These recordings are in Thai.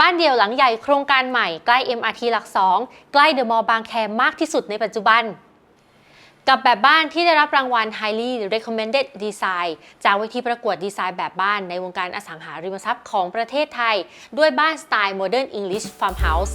บ้านเดี่ยวหลังใหญ่โครงการใหม่ใกล้ MRT หลัก 2 ใกล้เดอะมอลล์บางแคมากที่สุดในปัจจุบัน กับแบบบ้านที่ได้รับรางวัล Highly Recommended Design จากเวทีประกวดดีไซน์แบบบ้านในวงการอสังหาริมทรัพย์ของประเทศไทย ด้วยบ้านสไตล์ Modern English Farmhouse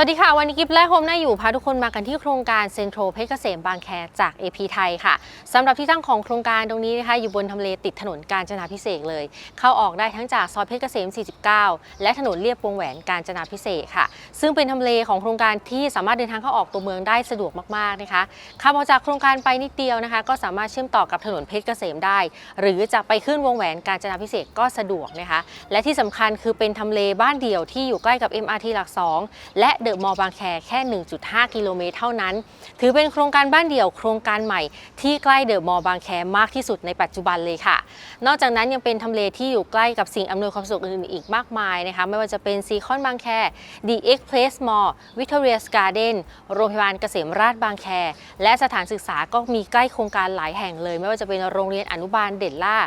วัสดีค่ะ วันนี้กิฟและโฮมน่าอยู่พาทุกคนมากันที่โครงการเซ็นทรัลเพชรเกษมบางแคจาก AP ไทยค่ะสำหรับที่ตั้งของโครงการตรงนี้นะคะอยู่บนทำเลติดถนนกาญจนาพิเศษเลย เข้าออกได้ทั้งจากซอยเพชรเกษม 49 และถนนเลียบวงแหวนกาญจนาพิเศษค่ะ ซึ่งเป็นทำเลของโครงการที่สามารถเดินทางเข้าออกตัวเมืองได้สะดวกมากๆนะคะขับออกจากโครงการไปนิดเดียวนะคะ ก็สามารถเชื่อมต่อกับถนนเพชรเกษมได้ หรือจะไปขึ้นวงแหวนกาญจนาพิเศษก็สะดวกนะคะ และที่สำคัญคือเป็นทำเลบ้านเดี่ยวที่อยู่ใกล้กับ MRT หลัก 2 และเดอะมอลล์บางแคแค่ 1.5 กิโลเมตรเท่านั้น ถือเป็นโครงการบ้านเดี่ยวโครงการใหม่ที่ใกล้เดอะมอลล์บางแคมากที่สุดในปัจจุบันเลยค่ะ นอกจากนั้นยังเป็นทำเลที่อยู่ใกล้กับสิ่งอำนวยความสะดวกอื่นๆอีกมากมายนะคะไม่ว่าจะเป็นซีคอนบางแค The X Place Mall Victoria's Garden โรงพยาบาลเกษมราชบางแค และสถานศึกษาก็มีใกล้โครงการหลายแห่งเลย ไม่ว่าจะเป็นโรงเรียนอนุบาลเด่นล่า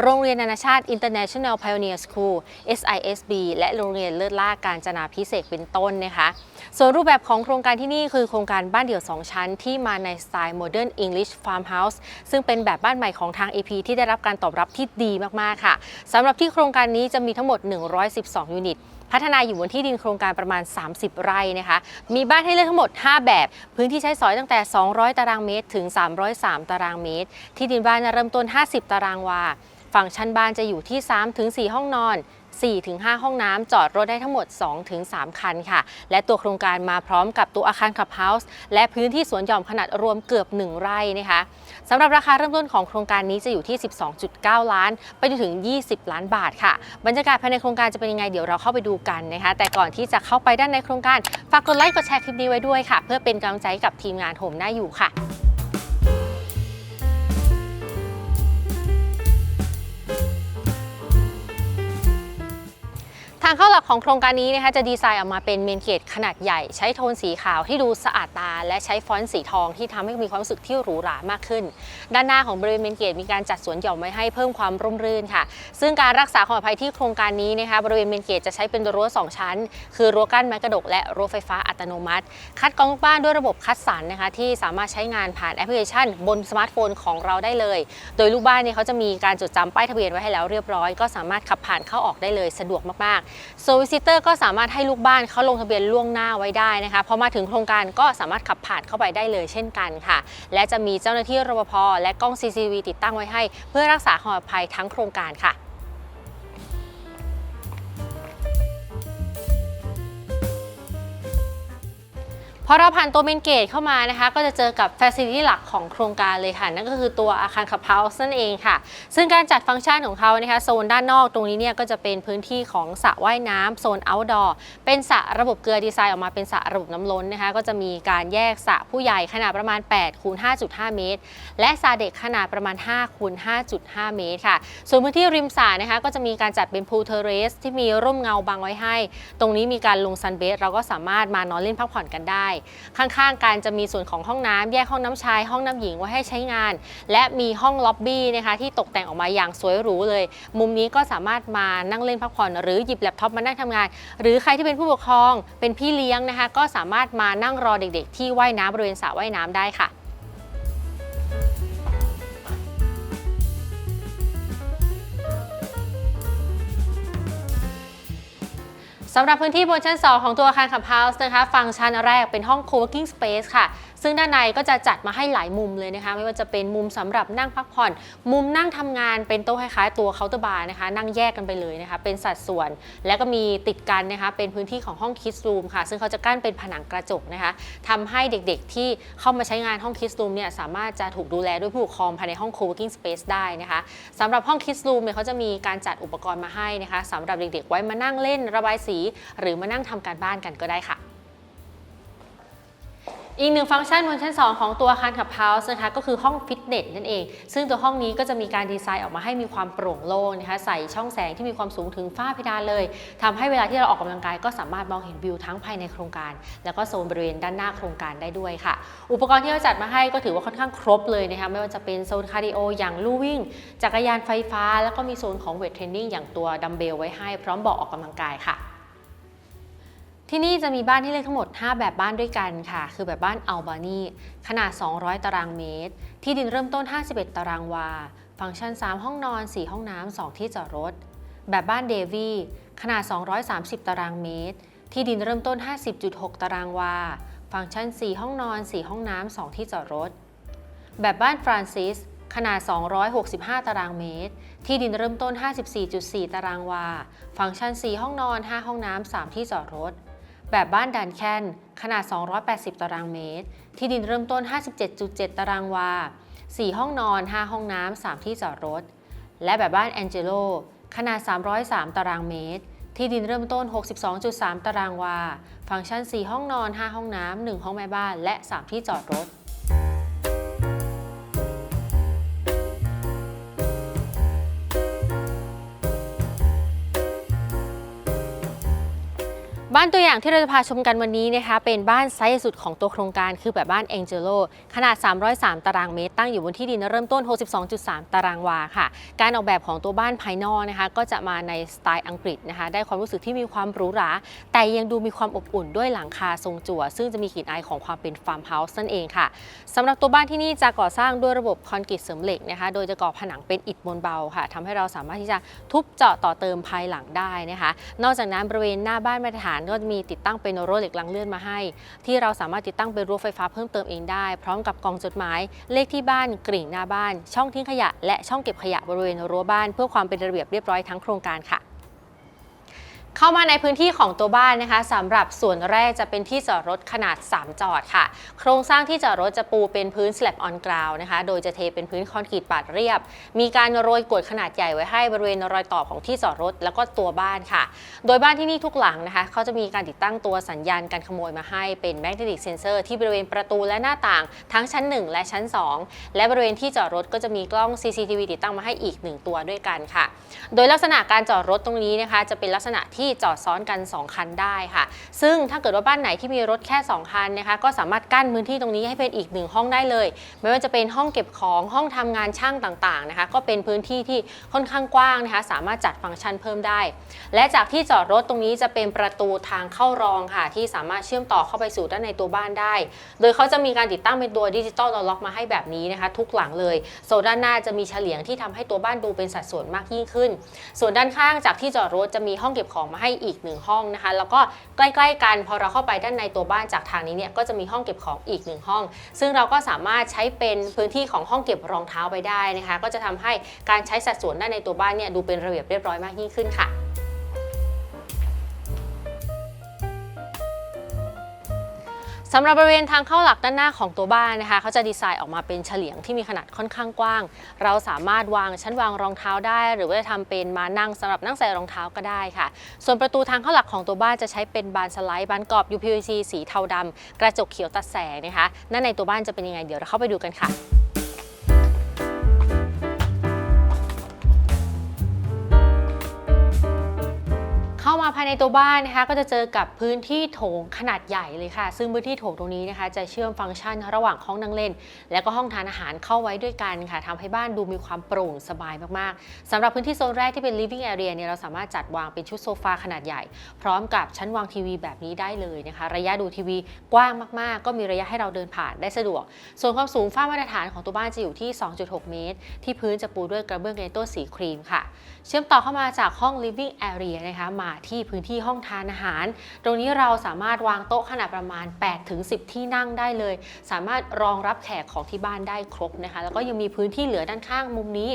โรงเรียนนานาชาติ International Pioneer School SISB และโรงเรียนเลิศล่าการจนาพิเศษเป็นต้นนะคะส่วนรูปแบบของโครงการที่นี่คือโครงการบ้านเดี่ยว 2 ชั้น ที่มาในสไตล์ Modern English Farmhouse ซึ่งเป็นแบบบ้านใหม่ของทาง AP ที่ได้รับการตอบรับที่ดีมาก ๆ ค่ะสำหรับที่โครงการนี้จะมีทั้งหมด 112 ยูนิต พัฒนาอยู่บนที่ดินโครงการประมาณ 30 ไร่นะคะ มีบ้านให้เลือกทั้งหมด 5 แบบ พื้นที่ใช้สอยตั้งแต่ 200 ตารางเมตร ถึง 303 ตารางเมตร ที่ดินบ้านเริ่มต้น 50 ตารางวา ฝั่งชั้นบ้านจะอยู่ที่ 3-4 ห้องนอน 4-5 ห้องน้ำจอดรถได้ทั้งหมด 2-3 คันค่ะ และตัวโครงการมาพร้อมกับตัวอาคารคลับเฮาส์และพื้นที่สวนหย่อมขนาดรวมเกือบ 1 ไร่นะคะสำหรับราคาเริ่มต้นของโครงการนี้จะอยู่ที่ 12.9 ล้าน ไปจนถึง 20 ล้านบาทค่ะ บรรยากาศภายในโครงการจะเป็นยังไงเดี๋ยวเราเข้าไปดูกันนะคะ แต่ก่อนที่จะเข้าไปด้านในโครงการ ฝากกดไลค์กดแชร์คลิปนี้ไว้ด้วยค่ะ เพื่อเป็นกำลังใจกับทีมงานโหมหน้าอยู่ค่ะางเข้าหลักของโครงการนี้นะคะจะดีไซน์ออกมาเป็นเมนเกตขนาดใหญ่ ใช้โทนสีขาวที่ดูสะอาดตา และใช้ฟอนต์สีทองที่ทำให้มีความรู้สึกที่หรูหรามากขึ้น ด้านหน้าของบริเวณเมนเกตมีการจัดสวนหย่อมไว้ให้เพิ่มความร่มรื่นค่ะ ซึ่งการรักษาความปลอดภัยที่โครงการนี้นะคะบริเวณเมนเกตจะใช้เป็นรั้วสองชั้น คือรั้วกั้นไม้กระดก และรั้วไฟฟ้าอัตโนมัติ คัดกรองลูกบ้านด้วยระบบคัดสรรนะคะที่สามารถใช้งานผ่านแอปพลิเคชัน บนสมาร์ทโฟนของเราได้เลย โดยลูกบ้านเนี่ยเขาจะมีการจดจำป้ายทะเบียนไว้ให้แล้วเรียบร้อย ก็สามารถขับผ่านเข้าออกได้เลยสะดวกมากๆโซวิซิเตอร์ก็สามารถให้ลูกบ้านเขาลงทะเบียนล่วงหน้าไว้ได้นะคะพอมาถึงโครงการก็สามารถขับผ่านเข้าไปได้เลยเช่นกันค่ะ และจะมีเจ้าหน้าที่รปภและกล้อง CCTV ติดตั้งไว้ให้ เพื่อรักษาความปลอดภัยทั้งโครงการค่ะ อเราผ่านตัวเมนเกตเข้ามานะคะ ก็จะเจอกับ f ฟ c i l i t y หลักของโครงการเลยค่ะ นั่นก็คือตัวอาคารขับเฮาส์นั่นเองค่ะ ซึ่งการจัดฟังก์ชันของเขานะคะโซนด้านนอกตรงนี้เนี่ยก็จะเป็นพื้นที่ของสระว่ายน้ำโซนอ outdoor เป็นสระระบบเกลือดีไซน์ออกมาเป็นสระระบบน้ำล้นนะคะ ก็จะมีการแยกสระผู้ใหญ่ขนาดประมาณ8คูณ5.5 เมตร และสระเด็กขนาดประมาณ5คูณ5.5 เมตรค่ะ ส่วนพื้นที่ริมสระนะคะ ก็จะมีการจัดเป็นพูลเทเรสที่มีร่มเงาบังไว้ให้ ตรงนี้มีการลงซันเบสเราก็สามารถมานอนเล่นพักผ่อนกันได้ข้างๆกันจะมีส่วนของห้องน้ำแยกห้องน้ำชาย ห้องน้ำหญิงไว้ให้ใช้งาน และมีห้องล็อบบี้นะคะที่ตกแต่งออกมาอย่างสวยหรูเลย มุมนี้ก็สามารถมานั่งเล่นพักผ่อน หรือหยิบแล็ปท็อปมานั่งทำงาน หรือใครที่เป็นผู้ปกครองเป็นพี่เลี้ยงนะคะ ก็สามารถมานั่งรอเด็ก ๆ ที่ว่ายน้ำบริเวณสระว่ายน้ำได้ค่ะ สำหรับพื้นที่บนชั้น 2 ของตัวอาคารขับเฮาส์นะคะ ฟังก์ชันแรกเป็นห้อง co-working space ค่ะ ซึ่งด้านในก็จะจัดมาให้หลายมุมเลยนะคะ ไม่ว่าจะเป็นมุมสำหรับนั่งพักผ่อน มุมนั่งทำงานเป็นโต๊ะคล้ายๆตัวเคาน์เตอร์บาร์นะคะ นั่งแยกกันไปเลยนะคะ เป็นสัดส่วน แล้วก็มีติดกันนะคะ เป็นพื้นที่ของห้องคิดรูมค่ะ ซึ่งเขาจะกั้นเป็นผนังกระจกนะคะทำให้เด็กๆ ที่เข้ามาใช้งานห้องคิดรูมเนี่ยสามารถจะถูกดูแลด้วยผู้ปกครองภายในห้อง co-working space ได้นะคะสำหรับห้องคิดรูมเนี่ยเขาจะมีการจัดอุปกรณ์มาให้นะคะสำหรับเด็กๆ ไว้มานั่งเล่นระบายสี หรือมานั่งทำการบ้านกันก็ได้ค่ะ อีกหนึ่งฟังก์ชันบนชั้น 2 ของตัวอาคารขับเฮาส์นะคะก็คือห้องฟิตเนสนั่นเอง ซึ่งตัวห้องนี้ก็จะมีการดีไซน์ออกมาให้มีความโปร่งโล่งนะคะใส่ช่องแสงที่มีความสูงถึงฝ้าเพดานเลยทำให้เวลาที่เราออกกำลังกายก็สามารถมองเห็นวิวทั้งภายในโครงการ แล้วก็โซนบริเวณด้านหน้าโครงการได้ด้วยค่ะ อุปกรณ์ที่เราจัดมาให้ก็ถือว่าค่อนข้างครบเลยนะคะไม่ว่าจะเป็นโซนคาร์ดิโออย่างลู่วิ่ง จักรยานไฟฟ้า แล้วก็มีโซนของเวทเทรนนิ่งอย่างตัวดัมเบลไว้ให้พร้อมบาะออกกำลังกายค่ะ ที่นี่จะมีบ้านที่เลือกทั้งหมด 5 แบบบ้านด้วยกันค่ะ คือแบบบ้านอัลบานีขนาด 200 ตารางเมตร ที่ดินเริ่มต้น 51 ตารางวา ฟังก์ชัน 3 ห้องนอน 4 ห้องน้ำ 2 ที่จอดรถ แบบบ้านเดวี่ขนาด 230 ตารางเมตร ที่ดินเริ่มต้น 50.6 ตารางวา ฟังก์ชัน 4 ห้องนอน 4 ห้องน้ำ 2 ที่จอดรถ แบบบ้านฟรานซิสขนาด 265 ตารางเมตร ที่ดินเริ่มต้น 54.4 ตารางวา ฟังก์ชัน 4 ห้องนอน 5 ห้องน้ำ 3 ที่จอดรถ แบบบ้านดันแคนขนาด 280 ตารางเมตร ที่ดินเริ่มต้น 57.7 ตารางวา 4 ห้องนอน 5 ห้องน้ำ 3 ที่จอดรถ และแบบบ้านแองเจโลขนาด 303 ตารางเมตร ที่ดินเริ่มต้น 62.3 ตารางวา ฟังก์ชัน 4 ห้องนอน 5 ห้องน้ำ 1 ห้องแม่บ้าน และ 3 ที่จอดรถ บ้านตัวอย่างที่เราจะพาชมกันวันนี้นะคะเป็นบ้านไซส์สุดของตัวโครงการคือแบบบ้าน a n g e l o ขนาด 303 ตารางเมตร ตั้งอยู่บนที่ดินเริ่มต้น 62.3 ตารางวาค่ะ การออกแบบของตัวบ้านภายนอกนะคะก็จะมาในสไตล์อังกฤษนะคะได้ความรู้สึกที่มีความหรูหรา แต่ยังดูมีความอบอุ่นด้วยหลังคาทรงจั่ว ซึ่งจะมีกลิ่นอายของความเป็นฟาร์มเฮาส์นั่นเองค่ะสำหรับตัวบ้านที่นี่จะก่อสร้างด้วยระบบคอนกรีตเสริมเหล็กนะคะโดยจะก่อผนังเป็นอิฐมวลเบาค่ะทำให้เราสามารถที่จะทุบเจาะต่อเติมภายหลังได้นะคะ นอกจากนั้นบริเวณหน้าบ้านมาตรฐานก็จะมีติดตั้งเป็นรั้วเหล็กลังเลื่อนมาให้ ที่เราสามารถติดตั้งเป็นรั้วไฟฟ้าเพิ่มเติมเองได้ พร้อมกับกองจดหมาย เลขที่บ้านกริ่งหน้าบ้าน ช่องทิ้งขยะ และช่องเก็บขยะบริเวณรั้วบ้าน เพื่อความเป็นระเบียบเรียบร้อยทั้งโครงการค่ะ เข้ามาในพื้นที่ของตัวบ้านนะคะสำหรับส่วนแรกจะเป็นที่จอดรถขนาด 3 จอดค่ะ โครงสร้างที่จอดรถจะปูเป็นพื้น slab on ground นะคะ โดยจะเทเป็นพื้นคอนกรีตปาดเรียบ มีการโรยกรวดขนาดใหญ่ไว้ให้บริเวณรอยต่อของที่จอดรถ แล้วก็ตัวบ้านค่ะ โดยบ้านที่นี่ทุกหลังนะคะเขาจะมีการติดตั้งตัวสัญญาณการขโมยมาให้เป็น magnetic sensor ที่บริเวณประตูและหน้าต่างทั้งชั้น 1 และชั้น 2 และบริเวณที่จอดรถก็จะมีกล้อง CCTV ติดตั้งมาให้อีก 1 ตัวด้วยกันค่ะ โดยลักษณะการจอดรถตรงนี้นะคะ จะเป็นลักษณะที่จอดซ้อนกัน 2 คันได้ค่ะ ซึ่งถ้าเกิดว่าบ้านไหนที่มีรถแค่ 2 คันนะคะ ก็สามารถกั้นพื้นที่ตรงนี้ให้เป็นอีกหนึ่งห้องได้เลย ไม่ว่าจะเป็นห้องเก็บของห้องทำงานช่างต่างๆนะคะ ก็เป็นพื้นที่ที่ค่อนข้างกว้างนะคะ สามารถจัดฟังก์ชันเพิ่มได้ และจากที่จอดรถตรงนี้จะเป็นประตูทางเข้ารองค่ะ ที่สามารถเชื่อมต่อเข้าไปสู่ด้านในตัวบ้านได้ โดยเขาจะมีการติดตั้งเป็นตัวดิจิตอลล็อกมาให้แบบนี้นะคะ ทุกหลังเลยโซนด้านหน้าจะมีเฉลียงที่ทำให้ตัวบ้านดูเป็นสัดส่วนมากยิ่งขึ้น ส่วนด้านข้างจากที่จอดรถจะมีห้องเก็บของมาให้อีกหนึ่งห้องนะคะ แล้วก็ใกล้ๆกันพอเราเข้าไปด้านในตัวบ้านจากทางนี้เนี่ยก็จะมีห้องเก็บของอีกหนึ่งห้อง ซึ่งเราก็สามารถใช้เป็นพื้นที่ของห้องเก็บรองเท้าไปได้นะคะ ก็จะทำให้การใช้สัดส่วนด้านในตัวบ้านเนี่ยดูเป็นระเบียบเรียบร้อยมากยิ่งขึ้นค่ะ สำหรับบริเวณทางเข้าหลักด้านหน้าของตัวบ้านนะคะเขาจะดีไซน์ออกมาเป็นเฉลียงที่มีขนาดค่อนข้างกว้าง เราสามารถวางชั้นวางรองเท้าได้ หรือว่าจะทำเป็นมานั่งสำหรับนั่งใส่รองเท้าก็ได้ค่ะ ส่วนประตูทางเข้าหลักของตัวบ้านจะใช้เป็นบานสไลด์บานกรอบ UPVC สีเทาดำกระจกเขียวตัดแสงนะคะด้านในตัวบ้านจะเป็นยังไงเดี๋ยวเราเข้าไปดูกันค่ะามาภายในตัวบ้านนะคะก็จะเจอกับพื้นที่โถงขนาดใหญ่เลยค่ะ ซึ่งพื้นที่โถงตรงนี้นะคะ จะเชื่อมฟังก์ชันระหว่างห้องนั่งเล่น และก็ห้องทานอาหารเข้าไว้ด้วยกันค่ะทำให้บ้านดูมีความโปร่งสบายมากๆสำหรับพื้นที่โซนแรกที่เป็น living area เนี่ยเราสามารถจัดวางเป็นชุดโซฟาขนาดใหญ่ พร้อมกับชั้นวางทีวีแบบนี้ได้เลยนะคะ ระยะดูทีวีกว้างมากๆ ก็มีระยะให้เราเดินผ่านได้สะดวก ส่วนความสูงฝ้ามาตรฐานของตัวบ้านจะอยู่ที่ 2.6 เมตร ที่พื้นจะปูด้วยกระเบื้องเกรโต้สีครีมค่ะ เชื่อมต่อเข้ามาจากห้อง living area นะคะมาที่พื้นที่ห้องทานอาหาร ตรงนี้เราสามารถวางโต๊ะขนาดประมาณ8-10 ที่นั่งได้เลย สามารถรองรับแขกของที่บ้านได้ครบนะคะ แล้วก็ยังมีพื้นที่เหลือด้านข้างมุมนี้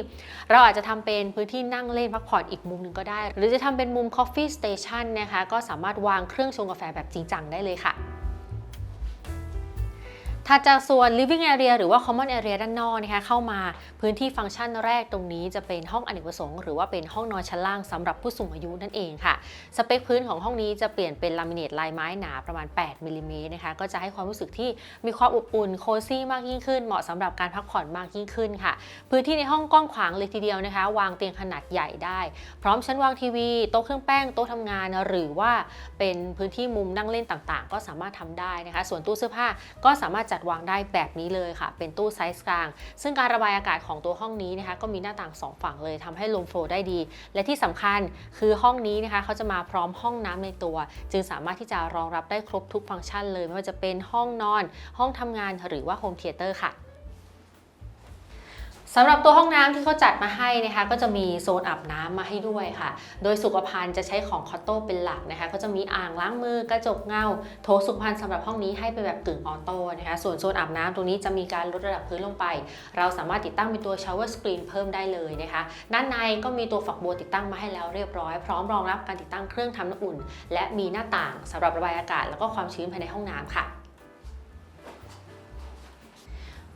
เราอาจจะทำเป็นพื้นที่นั่งเล่นพักผ่อนอีกมุมหนึ่งก็ได้ หรือจะทำเป็นมุม coffee station นะคะ ก็สามารถวางเครื่องชงกาแฟแบบจริงจังได้เลยค่ะ ถัดจากส่วน living area หรือว่า common area ด้านนอกนะคะเข้ามาพื้นที่ฟังก์ชันแรกตรงนี้จะเป็นห้องอเนกประสงค์หรือว่าเป็นห้องนอนชั้นล่างสำหรับผู้สูงอายุนั่นเองค่ะ สเปคพื้นของห้องนี้จะเปลี่ยนเป็นลามิเนตลายไม้หนาประมาณ 8มิลลิเมตรนะคะก็จะให้ความรู้สึกที่มีความอบอุ่นโคซี่มากยิ่งขึ้น เหมาะสำหรับการพักผ่อนมากยิ่งขึ้นค่ะ พื้นที่ในห้องกว้างขวางเลยทีเดียวนะคะ วางเตียงขนาดใหญ่ได้ พร้อมชั้นวางทีวีโต๊ะเครื่องแป้งโต๊ะทำงาน หรือว่าเป็นพื้นที่มุมนั่งเล่นต่างๆ ก็สามารถทำได้นะคะ ส่วนตู้เสื้อผ้าก็สามารถจัดวางได้แบบนี้เลยค่ะ เป็นตู้ไซส์กลาง ซึ่งการระบายอากาศของตัวห้องนี้นะคะก็มีหน้าต่างสองฝั่งเลยทำให้ลมโฟลว์ได้ดี และที่สำคัญคือห้องนี้นะคะเขาจะมาพร้อมห้องน้ำในตัว จึงสามารถที่จะรองรับได้ครบทุกฟังก์ชันเลย ไม่ว่าจะเป็นห้องนอน ห้องทำงานหรือว่าโฮมเทเตอร์ค่ะ สำหรับตัวห้องน้ำที่เขาจัดมาให้นะคะ ก็จะมีโซนอาบน้ำมาให้ด้วยค่ะ โดยสุขภัณฑ์จะใช้ของคอตโต้เป็นหลักนะคะ ก็จะมีอ่างล้างมือกระจกเงาโถสุขภัณฑ์สำหรับห้องนี้ให้เป็นแบบกึ่งออโต้นะคะ ส่วนโซนอาบน้ำตรงนี้จะมีการลดระดับพื้นลงไป เราสามารถติดตั้งเป็นตัวชาวเวอร์สกรีนเพิ่มได้เลยนะคะ ด้านในก็มีตัวฝักบัวติดตั้งมาให้แล้วเรียบร้อยพร้อมรองรับการติดตั้งเครื่องทำน้ำอุ่น และมีหน้าต่างสำหรับระบายอากาศแล้วก็ความชื้นภายในห้องน้ำค่ะ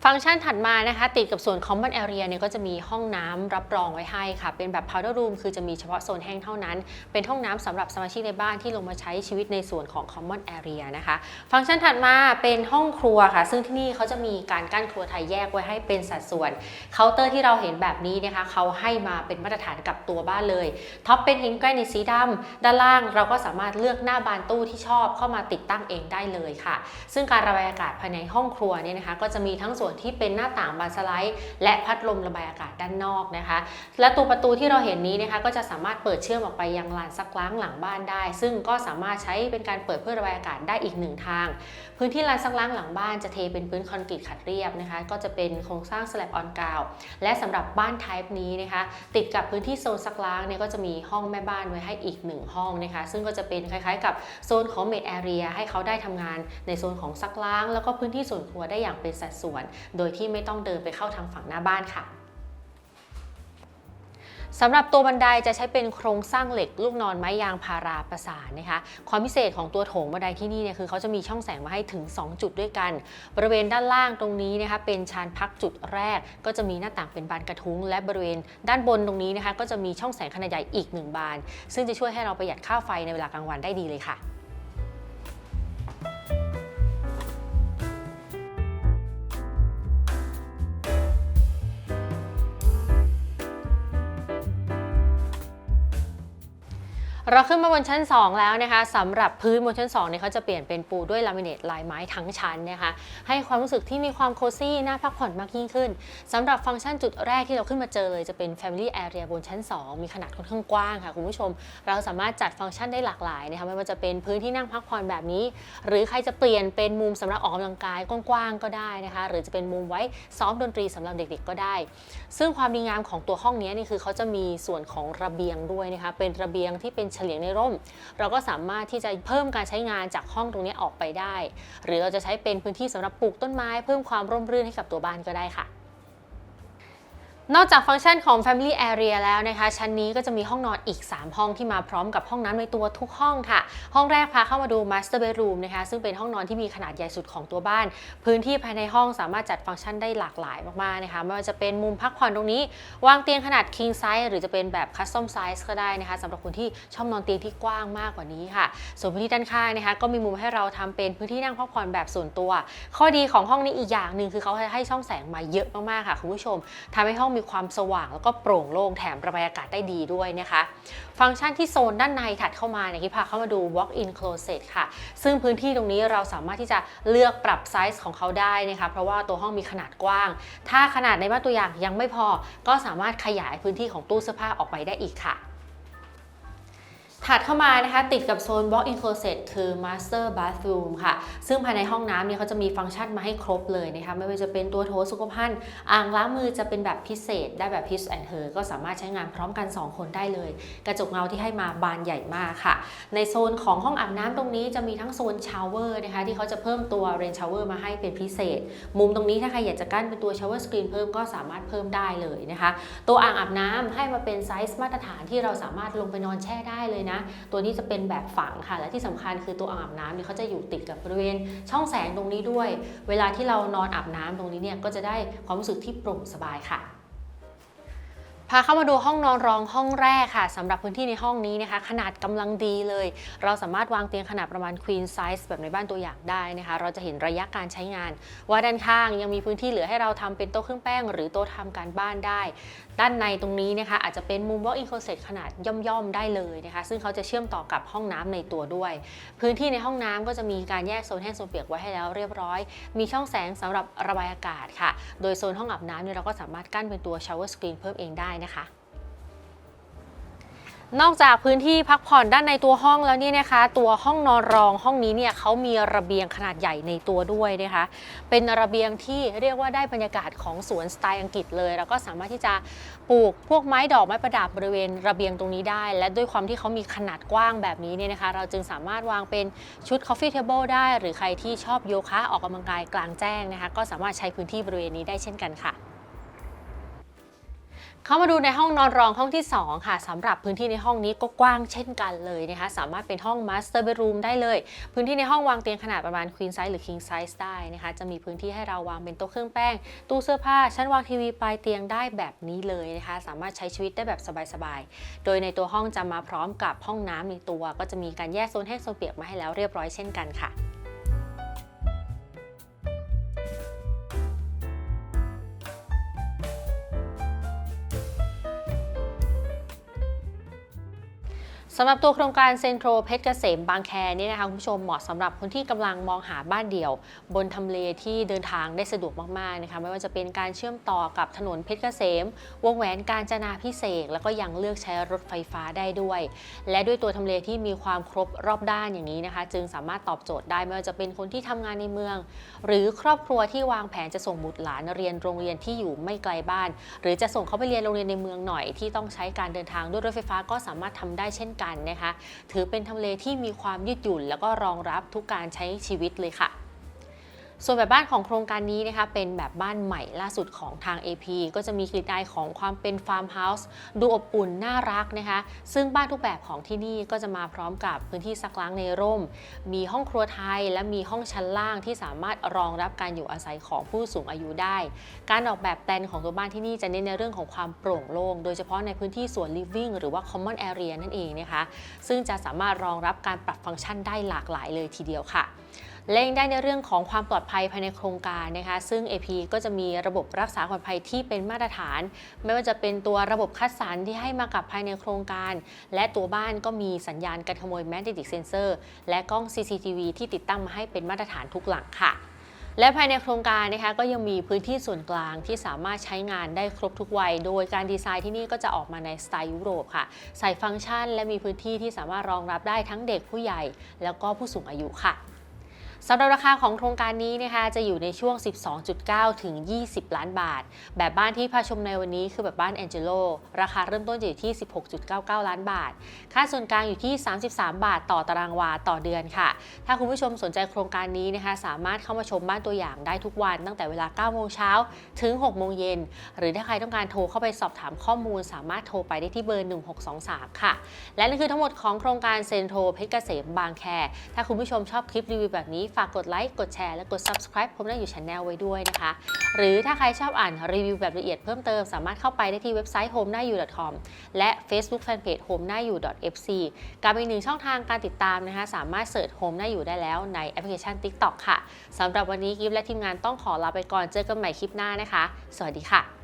ฟังก์ชันถัดมานะคะ ติดกับส่วน common area เนี่ยก็จะมีห้องน้ำรับรองไว้ให้ค่ะ เป็นแบบ powder room คือจะมีเฉพาะโซนแห้งเท่านั้น เป็นห้องน้ำสำหรับสมาชิกในบ้านที่ลงมาใช้ชีวิตในส่วนของ common area นะคะ ฟังก์ชันถัดมาเป็นห้องครัวค่ะ ซึ่งที่นี่เขาจะมีการกั้นครัวไทยแยกไว้ให้เป็นสัดส่วน เคาน์เตอร์ที่เราเห็นแบบนี้นะคะเขาให้มาเป็นมาตรฐานกับตัวบ้านเลย ท็อปเป็นหินแกรนิตสีดำด้านล่างเราก็สามารถเลือกหน้าบานตู้ที่ชอบเข้ามาติดตั้งเองได้เลยค่ะ ซึ่งการระบายอากาศภายในห้องครัวเนี่ยนะคะก็จะมีทั้งส่วนที่เป็นหน้าต่างบานสไลด์ และพัดลมระบายอากาศด้านนอกนะคะ และตัวประตูที่เราเห็นนี้นะคะก็จะสามารถเปิดเชื่อมออกไปยังลานซักล้างหลังบ้านได้ ซึ่งก็สามารถใช้เป็นการเปิดเพื่อระบายอากาศได้อีกหนึ่งทาง พื้นที่ลานซักล้างหลังบ้านจะเทเป็นพื้นคอนกรีตขัดเรียบนะคะ ก็จะเป็นโครงสร้างสแลบออนกาวและสำหรับบ้านไทป์นี้นะคะ ติดกับพื้นที่โซนซักล้างเนี่ยก็จะมีห้องแม่บ้านไว้ให้อีกหนึ่งห้องนะคะ ซึ่งก็จะเป็นคล้ายๆ กับโซนของเมดแอเรียให้เขาได้ทำงานในโซนของซักล้าง แล้วก็พื้นที่ส่วนครัวได้อย่างเป็นสัดส่วน โดยที่ไม่ต้องเดินไปเข้าทางฝั่งหน้าบ้านค่ะ สำหรับตัวบันไดจะใช้เป็นโครงสร้างเหล็กลูกนอนไม้ยางพาราประสานนะคะ ความพิเศษของตัวโถงบันไดที่นี่เนี่ยคือเขาจะมีช่องแสงมาให้ถึง 2 จุดด้วยกัน บริเวณด้านล่างตรงนี้นะคะเป็นชานพักจุดแรก ก็จะมีหน้าต่างเป็นบานกระทุ้ง และบริเวณด้านบนตรงนี้นะคะก็จะมีช่องแสงขนาดใหญ่อีกหนึ่งบาน ซึ่งจะช่วยให้เราประหยัดค่าไฟในเวลากลางวันได้ดีเลยค่ะ เราขึ้นมาบนชั้น 2 แล้วนะคะสำหรับพื้นบนชั้น2เนี่ยเขาจะเปลี่ยนเป็นปูด้วยลามิเนตลายไม้ทั้งชั้นนะคะให้ความรู้สึกที่มีความโคซี่น่าพักผ่อนมากยิ่งขึ้นสำหรับฟังก์ชันจุดแรกที่เราขึ้นมาเจอเลยจะเป็น Family Area บนชั้น 2 มีขนาดค่อนข้างกว้างค่ะคุณผู้ชม เราสามารถจัดฟังก์ชันได้หลากหลายนะคะไม่ว่าจะเป็นพื้นที่นั่งพักผ่อนแบบนี้ หรือใครจะเปลี่ยนเป็นมุมสำหรับออกกำลังกายกว้างๆก็ได้นะคะหรือจะเป็นมุมไว้ซ้อมดนตรีสำหรับเด็กๆก็ได้ ซึ่งความดีงามของตัวห้องนี้นี่คือเขาจะมีส่วนของระเบียงด้วยนะคะเป็นระเบียงที่เป็นฉลียงในร่ม เราก็สามารถที่จะเพิ่มการใช้งานจากห้องตรงนี้ออกไปได้ หรือเราจะใช้เป็นพื้นที่สำหรับปลูกต้นไม้ เพิ่มความร่มรื่นให้กับตัวบ้านก็ได้ค่ะ นอกจากฟังก์ชันของ Family Area แล้วนะคะ ชั้นนี้ก็จะมีห้องนอนอีก 3 ห้องที่มาพร้อมกับห้องน้ำในตัวทุกห้องค่ะ ห้องแรกพาเข้ามาดู Master Bedroom นะคะ ซึ่งเป็นห้องนอนที่มีขนาดใหญ่สุดของตัวบ้าน พื้นที่ภายในห้องสามารถจัดฟังก์ชันได้หลากหลายมากๆนะคะไม่ว่าจะเป็นมุมพักผ่อนตรงนี้ วางเตียงขนาด King Size หรือจะเป็นแบบ Custom Size ก็ได้นะคะสำหรับคนที่ชอบนอนเตียงที่กว้างมากกว่านี้ค่ะ ส่วนพื้นที่ด้านข้างนะคะก็มีมุมให้เราทำเป็นพื้นที่นั่งพักผ่อนแบบส่วนตัว ข้อดีของห้องนี้อีกอย่างหนึ่งคือเขาให้ช่องแสงมาเยอะมากๆค่ะคุณผู้ชมทำให้ห้องมีความสว่างแล้วก็โปร่งโล่งแถมระบายอากาศได้ดีด้วยนะคะ ฟังก์ชันที่โซนด้านในถัดเข้ามาเนี่ยที่พาเข้ามาดู walk-in closet ค่ะ ซึ่งพื้นที่ตรงนี้เราสามารถที่จะเลือกปรับไซส์ของเขาได้นะคะเพราะว่าตัวห้องมีขนาดกว้าง ถ้าขนาดในบ้านตัวอย่างยังไม่พอ ก็สามารถขยายพื้นที่ของตู้เสื้อผ้าออกไปได้อีกค่ะ ถัดเข้ามานะคะติดกับโซน walk-in closet คือ master bathroom ค่ะ ซึ่งภายในห้องน้ำเนี่ยเขาจะมีฟังก์ชันมาให้ครบเลยนะคะไม่ว่าจะเป็นตัวโถสุขภัณฑ์อ่างล้างมือจะเป็นแบบพิเศษ ได้แบบ his and her ก็สามารถใช้งานพร้อมกัน 2 คนได้เลย กระจกเงาที่ให้มาบานใหญ่มากค่ะ ในโซนของห้องอาบน้ำตรงนี้จะมีทั้งโซนชาวเวอร์นะคะที่เขาจะเพิ่มตัว rain shower มาให้เป็นพิเศษ มุมตรงนี้ถ้าใครอยากจะกั้นเป็นตัว shower screen เพิ่มก็สามารถเพิ่มได้เลยนะคะตัวอ่างอาบน้ำให้มาเป็นไซส์มาตรฐานที่เราสามารถลงไปนอนแช่ได้เลยนะ ตัวนี้จะเป็นแบบฝังค่ะ และที่สำคัญคือตัวอ่างอาบน้ำเนี่ยเขาจะอยู่ติดกับบริเวณช่องแสงตรงนี้ด้วย เวลาที่เรานอนอาบน้ำตรงนี้เนี่ยก็จะได้ความรู้สึกที่โปร่งสบายค่ะ พาเข้ามาดูห้องนอนรองห้องแรกค่ะสำหรับพื้นที่ในห้องนี้นะคะ ขนาดกำลังดีเลย เราสามารถวางเตียงขนาดประมาณ queen size แบบในบ้านตัวอย่างได้นะคะ เราจะเห็นระยะการใช้งาน ว่าด้านข้างยังมีพื้นที่เหลือให้เราทำเป็นโต๊ะเครื่องแป้ง หรือโต๊ะทำการบ้านได้ ด้านในตรงนี้นะคะ อาจจะเป็นมุม walk-in closet ขนาดย่อมๆได้เลยนะคะ ซึ่งเขาจะเชื่อมต่อกับห้องน้ำในตัวด้วย พื้นที่ในห้องน้ำก็จะมีการแยกโซนแห้งโซนเปียกไว้ให้แล้วเรียบร้อย มีช่องแสงสำหรับระบายอากาศค่ะ โดยโซนห้องอาบน้ำเนี่ยเราก็สามารถกั้นเป็นตัว shower screen เพิ่มเองได้นะคะ นอกจากพื้นที่พักผ่อนด้านในตัวห้องแล้วเนี่ยนะคะ ตัวห้องนอนรองห้องนี้เนี่ยเขามีระเบียงขนาดใหญ่ในตัวด้วยนะคะ เป็นระเบียงที่เรียกว่าได้บรรยากาศของสวนสไตล์อังกฤษเลย แล้วก็สามารถที่จะปลูกพวกไม้ดอกไม้ประดับบริเวณระเบียงตรงนี้ได้ และด้วยความที่เขามีขนาดกว้างแบบนี้เนี่ยนะคะ เราจึงสามารถวางเป็นชุด coffee table ได้ หรือใครที่ชอบโยคะออกกำลังกายกลางแจ้งนะคะ ก็สามารถใช้พื้นที่บริเวณนี้ได้เช่นกันค่ะ เข้ามาดูในห้องนอนรองห้องที่ 2 ค่ะสำหรับพื้นที่ในห้องนี้ก็กว้างเช่นกันเลยนะคะ สามารถเป็นห้อง master bedroom ได้เลย พื้นที่ในห้องวางเตียงขนาดประมาณ queen size หรือ king size ได้นะคะ จะมีพื้นที่ให้เราวางเป็นโต๊ะเครื่องแป้ง ตู้เสื้อผ้า ชั้นวางทีวีปลายเตียงได้แบบนี้เลยนะคะ สามารถใช้ชีวิตได้แบบสบายๆ โดยในตัวห้องจะมาพร้อมกับห้องน้ำในตัว ก็จะมีการแยกโซนแห้งโซนเปียกมาให้แล้วเรียบร้อยเช่นกันค่ะ สำหรับตัวโครงการเซ็นทรัลเพชรเกษมบางแคเนี่ยนะคะคุณผู้ชมเหมาะสำหรับคนที่กำลังมองหาบ้านเดี่ยว บนทำเลที่เดินทางได้สะดวกมากๆนะคะไม่ว่าจะเป็นการเชื่อมต่อกับถนนเพชรเกษม วงแหวนการจนาพิเศษกแล้วก็ยังเลือกใช้รถไฟฟ้าได้ด้วย และด้วยตัวทำเลที่มีความครบรอบด้านอย่างนี้นะคะ จึงสามารถตอบโจทย์ได้ไม่ว่าจะเป็นคนที่ทำงานในเมือง หรือครอบครัวที่วางแผนจะส่งบุตรหลานเรียนโรงเรียนที่อยู่ไม่ไกลบ้าน หรือจะส่งเขาไปเรียนโรงเรียนในเมืองหน่อยที่ต้องใช้การเดินทางด้วยรถไฟฟ้าก็สามารถทำได้เช่นกันนะคะ ถือเป็นทำเลที่มีความยืดหยุ่น แล้วก็รองรับทุกการใช้ชีวิตเลยค่ะ ส่วนแบบบ้านของโครงการนี้นะคะเป็นแบบบ้านใหม่ล่าสุดของทาง AP ก็จะมีกลิ่นอายของความเป็นฟาร์มเฮาส์ดูอบอุ่นน่ารักนะคะซึ่งบ้านทุกแบบของที่นี่ก็จะมาพร้อมกับพื้นที่ซักล้างในร่ม มีห้องครัวไทย และมีห้องชั้นล่างที่สามารถรองรับการอยู่อาศัยของผู้สูงอายุได้ การออกแบบแปลนของตัวบ้านที่นี่จะเน้นในเรื่องของความโปร่งโล่งโดยเฉพาะในพื้นที่ส่วน living หรือว่า common area นั่นเองนะคะซึ่งจะสามารถรองรับการปรับฟังก์ชันได้หลากหลายเลยทีเดียวค่ะ เล่งได้ในเรื่องของความปลอดภัยภายในโครงการนะคะ ซึ่ง AP ก็จะมีระบบรักษาความปลอดภัยที่เป็นมาตรฐาน ไม่ว่าจะเป็นตัวระบบคัดสรรที่ให้มากับภายในโครงการ และตัวบ้านก็มีสัญญาณการขโมย Magnetic Sensor และกล้อง CCTV ที่ติดตั้งมาให้เป็นมาตรฐานทุกหลังค่ะและภายในโครงการนะคะก็ยังมีพื้นที่ส่วนกลางที่สามารถใช้งานได้ครบทุกวัย โดยการดีไซน์ที่นี่ก็จะออกมาในสไตล์ยุโรปค่ะ ใส่ฟังก์ชัน และมีพื้นที่ที่สามารถรองรับได้ทั้งเด็กผู้ใหญ่ แล้วก็ผู้สูงอายุค่ะ สำหรับราคาของโครงการนี้นะคะจะอยู่ในช่วง 12.9 ถึง 20 ล้านบาท แบบบ้านที่พาชมในวันนี้คือแบบบ้านแองเจโลราคาเริ่มต้นอยู่ที่ 16.99 ล้านบาท ค่าส่วนกลางอยู่ที่ 33 บาทต่อตารางวาต่อเดือนค่ะ ถ้าคุณผู้ชมสนใจโครงการนี้นะคะ สามารถเข้ามาชมบ้านตัวอย่างได้ทุกวันตั้งแต่เวลา 9 โมงเช้าถึง 6 โมงเย็น หรือถ้าใครต้องการโทรเข้าไปสอบถามข้อมูล สามารถโทรไปได้ที่เบอร์ 1623 ค่ะ และนั่นคือทั้งหมดของโครงการเซ็นโทรเพชรเกษมบางแค ถ้าคุณผู้ชมชอบคลิปรีวิวแบบนี้ฝากกดไลค์ กดแชร์ และกด subscribe ผมได้อยู่ช anel ไว้ด้วยนะคะ หรือถ้าใครชอบอ่านรีวิวแบบละเอียดเพิ่มเติม สามารถเข้าไปได้ที่เว็บไซต์ home หน้าอยู่ .com และ Facebook Fanpage home หน้าอยู่ .fc กับอีกหนึ่งช่องทางการติดตามนะคะ สามารถเสิร์ช home หน้าอยู่ได้แล้วในแอปพลิเคชัน TikTok ค่ะสำหรับวันนี้กิฟและทีมงานต้องขอลาไปก่อนเจอกันใหม่คลิปหน้านะคะ สวัสดีค่ะ